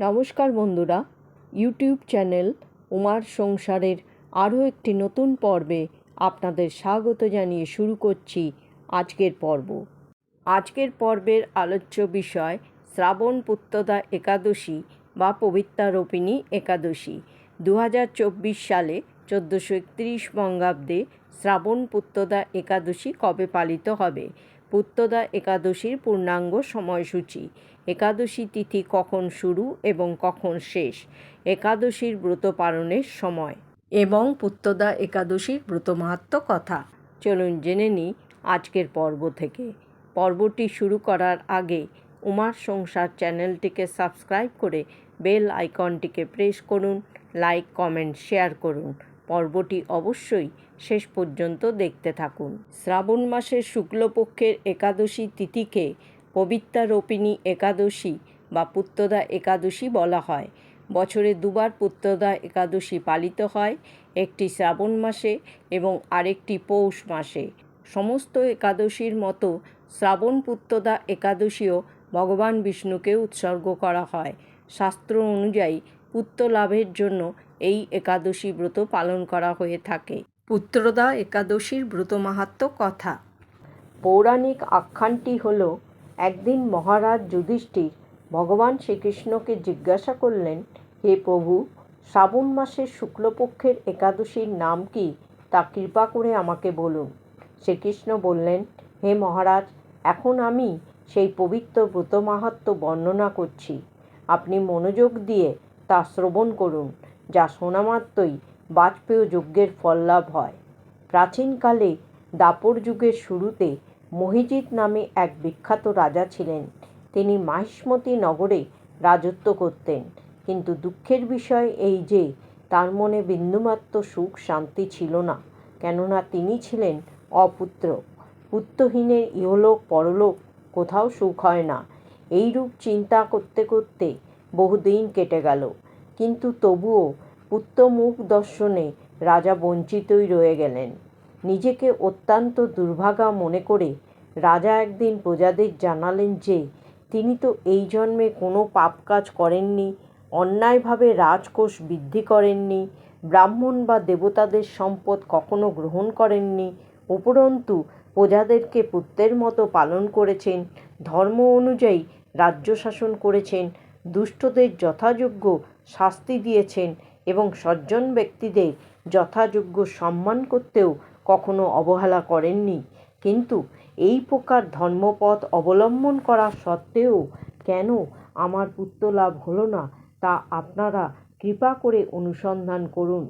নমস্কার বন্ধুরা YouTube channel উমার সংসারের আরও একটি নতুন পর্বে আপনাদের স্বাগত জানিয়ে শুরু করছি আজকের পর্ব। আজকের পর্বের আলোচ্য বিষয় শ্রাবণ পুত্রদা একাদশী বা পবিত্রারোপিণী একাদশী। দু হাজার চব্বিশ সালে চোদ্দোশো একত্রিশ বঙ্গাব্দে শ্রাবণ পুত্রদা একাদশী কবে পালিত হবে? পুত্রদা একাদশীর পূর্ণাঙ্গ সময়সূচি। একাদশী তিথি কখন শুরু এবং কখন শেষ? একাদশীর ব্রত পালনের সময় এবং পুত্রদা একাদশীর ব্রত মাহাত্ম কথা। চলুন জেনে নিই আজকের পর্ব থেকে। পর্বটি শুরু করার আগে উমার সংসার চ্যানেলটিকে সাবস্ক্রাইব করে বেল আইকনটিকে প্রেস করুন, লাইক, কমেন্ট, শেয়ার করুন। পর্বটি অবশ্যই শেষ পর্যন্ত দেখতে থাকুন। শ্রাবণ মাসের শুক্লপক্ষের একাদশী তিথিকে পবিত্রারোপিণী একাদশী বা পুত্রদা একাদশী বলা হয়। বছরে দুবার পুত্রদা একাদশী পালিত হয়, একটি শ্রাবণ মাসে এবং আরেকটি পৌষ মাসে। সমস্ত একাদশীর মতো শ্রাবণ পুত্রদা একাদশীও ভগবান বিষ্ণুকে উৎসর্গ করা হয়। শাস্ত্র অনুযায়ী পুত্র লাভের জন্য এই একাদশী ব্রত পালন করা হয়ে থাকে। পুত্রদা একাদশীর ব্রত মাহাত্ম কথা। পৌরাণিক আখ্যানটি হল একদিন মহারাজ যুধিষ্ঠির ভগবান শ্রীকৃষ্ণকে জিজ্ঞাসা করলেন হে প্রভু শ্রাবণ মাসের শুক্লপক্ষের একাদশীর নাম কি? তা কৃপা করে আমাকে বলুন। শ্রীকৃষ্ণ বললেন হে মহারাজ এখন আমি সেই পবিত্র ব্রত মাহাত্ম বর্ণনা করছি। আপনি মনোযোগ দিয়ে তা শ্রবণ করুন। যা শোনামাত্রই বাজপেয় যজ্ঞের ফল লাভ হয়। প্রাচীনকালে দাপর যুগের শুরুতে মহিজিৎ নামে এক বিখ্যাত রাজা ছিলেন। তিনি মাহিষ্মতি নগরে রাজত্ব করতেন। কিন্তু দুঃখের বিষয় এই যে, তার মনে বিন্দুমাত্র সুখ শান্তি ছিল না। কেননা তিনি ছিলেন অপুত্র। পুত্রহীনের ইহলোক পরলোক কোথাও সুখ হয় না। এইরূপ চিন্তা করতে করতে বহুদিন কেটে গেল। কিন্তু তবুও পুত্র মুখ দর্শনে রাজা বঞ্চিতই রয়ে গেলেন। নিজেকে অত্যন্ত দুর্ভাগা মনে করে রাজা একদিন প্রজাদের জানালেন যে, তিনি তো এই জন্মে কোনো পাপ কাজ করেননি, অন্যায়ভাবে রাজকোষ বৃদ্ধি করেননি, ব্রাহ্মণ বা দেবতাদের সম্পদ কখনো গ্রহণ করেননি, উপরন্তু প্রজাদেরকে পুত্রের মতো পালন করেছেন, ধর্ম অনুযায়ী রাজ্য শাসন করেছেন, দুষ্টদের যথাযোগ্য শাস্তি দিয়েছেন এবং সজ্জন ব্যক্তিদের যথাযোগ্য সম্মান করতেও কখনো অবহেলা করেননি। কিন্তু এই প্রকার ধর্মপথ অবলম্বন করা সত্ত্বেও কেন আমার পুত্র লাভ হলো না, তা আপনারা কৃপা করে অনুসন্ধান করুন।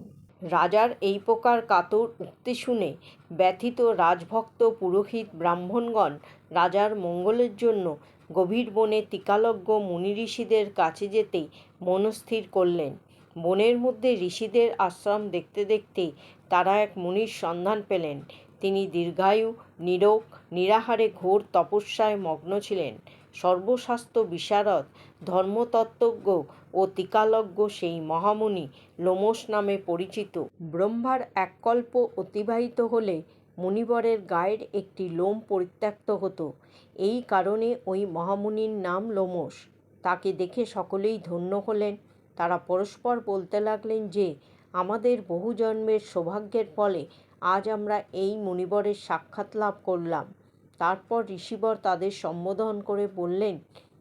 রাজার এই প্রকার কাতর উক্তি শুনে ব্যথিত রাজভক্ত পুরোহিত ব্রাহ্মণগণ রাজার মঙ্গলের জন্য গভীর বনে টিকালজ্ঞ মুনি ঋষিদের কাছে যেতে মনস্থির করলেন। বনের মধ্যে ঋষিদের আশ্রম দেখতে দেখতে তারা এক মুনির সন্ধান পেলেন। তিনি দীর্ঘায়ু, নিরোগ, নিরাহারে ঘোর তপস্যায় মগ্ন ছিলেন। সর্বশাস্ত্র বিশারদ, ধর্মতত্ত্বজ্ঞ ও টিকালজ্ঞ সেই মহামুনি লোমস নামে পরিচিত। ব্রহ্মার এক কল্প অতিবাহিত হলে মুনিবরের গায়ের একটি লোম পরিত্যক্ত হতো। এই কারণে ওই মহামুনির নাম লোমস তাকে দেখে সকলেই ধন্য হলেন। তারা পরস্পর বলতে লাগলেন যে, আমাদের বহু জন্মের সৌভাগ্যের ফলে আজ আমরা এই মুনিবরের সাক্ষাৎ লাভ করলাম। তারপর ঋষিবর তাদের সম্বোধন করে বললেন,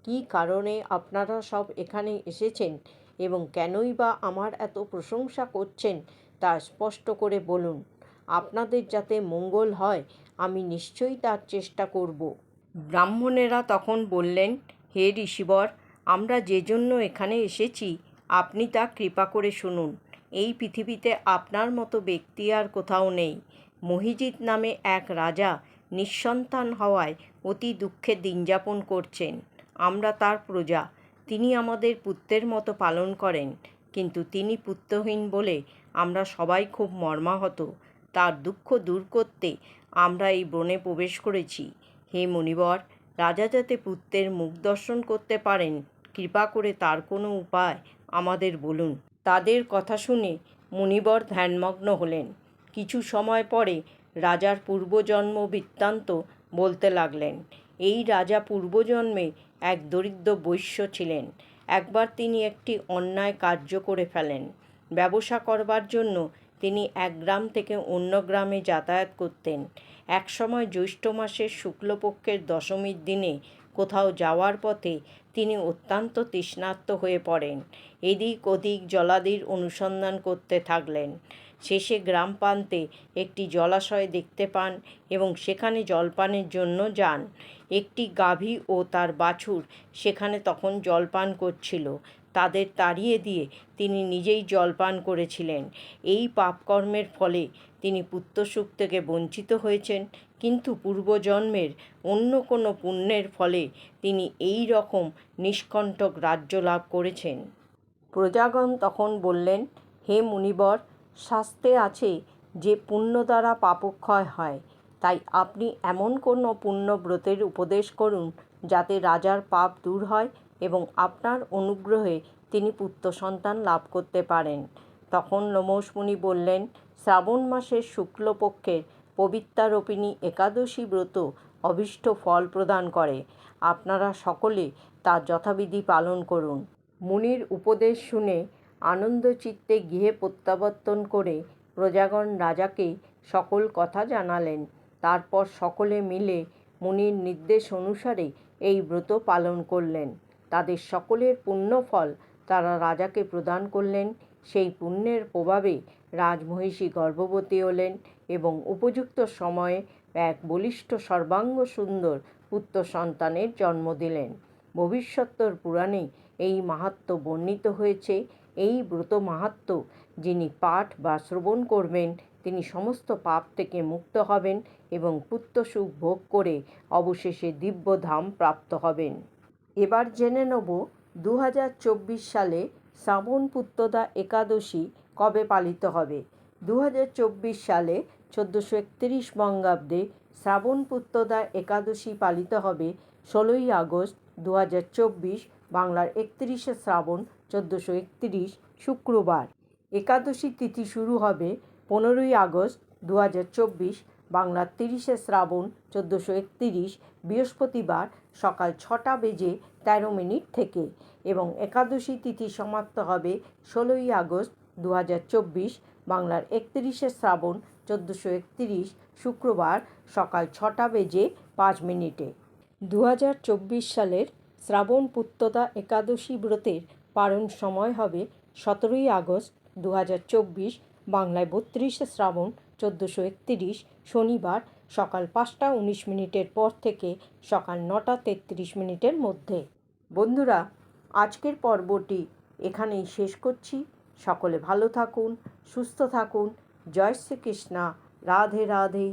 কি কারণে আপনারা সব এখানে এসেছেন এবং কেনই বা আমার এত প্রশংসা করছেন তা স্পষ্ট করে বলুন। আপনাদের যাতে মঙ্গল হয়, আমি নিশ্চয়ই তার চেষ্টা করব। ব্রাহ্মণেরা তখন বললেন, হে ঋষিবর, আমরা যে জন্য এখানে এসেছি, আপনি তা কৃপা করে শুনুন। এই পৃথিবীতে আপনার মতো ব্যক্তি আর কোথাও নেই। মহিজিৎ নামে এক রাজা নিঃসন্তান হওয়ায় অতি দুঃখে দিনযাপন করছেন। আমরা তার প্রজা। তিনি আমাদের পুত্রের মতো পালন করেন। কিন্তু তিনি পুত্রহীন বলে আমরা সবাই খুব মর্মাহত। তার দুঃখ দূর করতে আমরা এই বনে প্রবেশ করেছি। হে মণিবর রাজা যাতে পুত্রের মুখ দর্শন করতে পারেন, কৃপা করে তার কোনো উপায় আমাদের বলুন। তাদের কথা শুনে মণিবর ধ্যানমগ্ন হলেন। কিছু সময় পরে রাজার পূর্বজন্ম বৃত্তান্ত বলতে লাগলেন, এই রাজা পূর্বজন্মে এক দরিদ্র বৈশ্য ছিলেন। একবার তিনি একটি অন্যায় কার্য করে ফেলেন। ব্যবসা করবার জন্য তিনি এক গ্রাম থেকে অন্য গ্রামে যাতায়াত করতেন। একসময় জ্যৈষ্ঠ মাসের শুক্লপক্ষের দশমীর দিনে কোথাও যাওয়ার পথে তিনি অত্যন্ত তৃষ্ণার্ত হয়ে পড়েন। এদিক ওদিক জলাদির অনুসন্ধান করতে থাকলেন। শেষে গ্রাম প্রান্তে একটি জলাশয় দেখতে পান এবং সেখানে জলপানের জন্য যান। একটি গাভী ও তার বাছুর সেখানে তখন জলপান করছিল। তাদের তাড়িয়ে দিয়ে তিনি নিজেই জলপান করেছিলেন। এই পাপকর্মের ফলে তিনি পুত্রসুখ থেকে বঞ্চিত হয়েছেন, কিন্তু পূর্বজন্মের অন্য কোনো পুণ্যের ফলে তিনি এই রকম নিষ্কণ্টক রাজ্য লাভ করেছেন। প্রজাগণ তখন বললেন, হে মুনিবর, শাস্তে আছে যে পুণ্য দ্বারা পাপক্ষয় হয়। তাই আপনি এমন কোনো পুণ্যব্রতের উপদেশ করুন যাতে রাজার পাপ দূর হয় এবং আপনার অনুগ্রহে তিনি পুত্র সন্তান লাভ করতে পারেন। তখন লোমশ মুনি বললেন, শ্রাবণ মাসের শুক্লপক্ষের পবিত্রারোপিণী একাদশী ব্রত অভীষ্ট ফল প্রদান করে। আপনারা সকলে তা যথাবিধি পালন করুন। মুনির উপদেশ শুনে আনন্দচিত্তে গৃহে প্রত্যাবর্তন করে প্রজাগণ রাজাকে সকল কথা জানালেন। তারপর সকলে মিলে মুনির নির্দেশ অনুসারে এই ব্রত পালন করলেন। তাদের সকলের পুণ্যফল তারা রাজাকে প্রদান করলেন। সেই পুণ্যের প্রভাবে রাজমহিষী গর্ভবতী হলেন এবং উপযুক্ত সময়ে এক বলিষ্ঠ সর্বাঙ্গ সুন্দর পুত্র সন্তানের জন্ম দিলেন। ভবিষ্যত্তর পুরাণে এই মাহাত্ম্য বর্ণিত হয়েছে। এই ব্রত মাহাত্ম্য যিনি পাঠ বা শ্রবণ করবেন, তিনি সমস্ত পাপ থেকে মুক্ত হবেন এবং পুত্রসুখ ভোগ করে অবশেষে দিব্যধাম প্রাপ্ত হবেন। এবার জেনে নেব দু হাজার চব্বিশ সালে শ্রাবণ পুত্রদা একাদশী কবে পালিত হবে। দু হাজার চব্বিশ সালে চোদ্দোশো একত্রিশ বঙ্গাব্দে শ্রাবণ পুত্রদা একাদশী পালিত হবে ষোলোই আগস্ট দু হাজার চব্বিশ, বাংলার একত্রিশে শ্রাবণ চোদ্দোশো একত্রিশ, শুক্রবার। একাদশী তিথি শুরু হবে পনেরোই আগস্ট দু হাজার চব্বিশ বাংলার তিরিশে শ্রাবণ চোদ্দোশো একত্রিশ বৃহস্পতিবার সকাল ছটা বেজে তেরো মিনিট থেকে এবং একাদশী তিথি সমাপ্ত হবে ষোলোই আগস্ট দু হাজার চব্বিশ বাংলার একত্রিশে শ্রাবণ চোদ্দোশো একত্রিশ শুক্রবার সকাল ছটা বেজে পাঁচ মিনিটে। দু হাজার চব্বিশ সালের শ্রাবণ পুত্রদা একাদশী ব্রতের পালন সময় হবে সতেরোই আগস্ট দু হাজার চব্বিশ বাংলায় বত্রিশে শ্রাবণ চোদ্দোশো একত্রিশ শনিবার সকাল পাঁচটা উনিশ মিনিটের পর থেকে সকাল নটা তেত্রিশ মিনিটের মধ্যে। বন্ধুরা, আজকের পর্বটি এখানেই শেষ করছি। সকলে ভালো থাকুন, সুস্থ থাকুন। জয় শ্রীকৃষ্ণা। রাধে রাধে।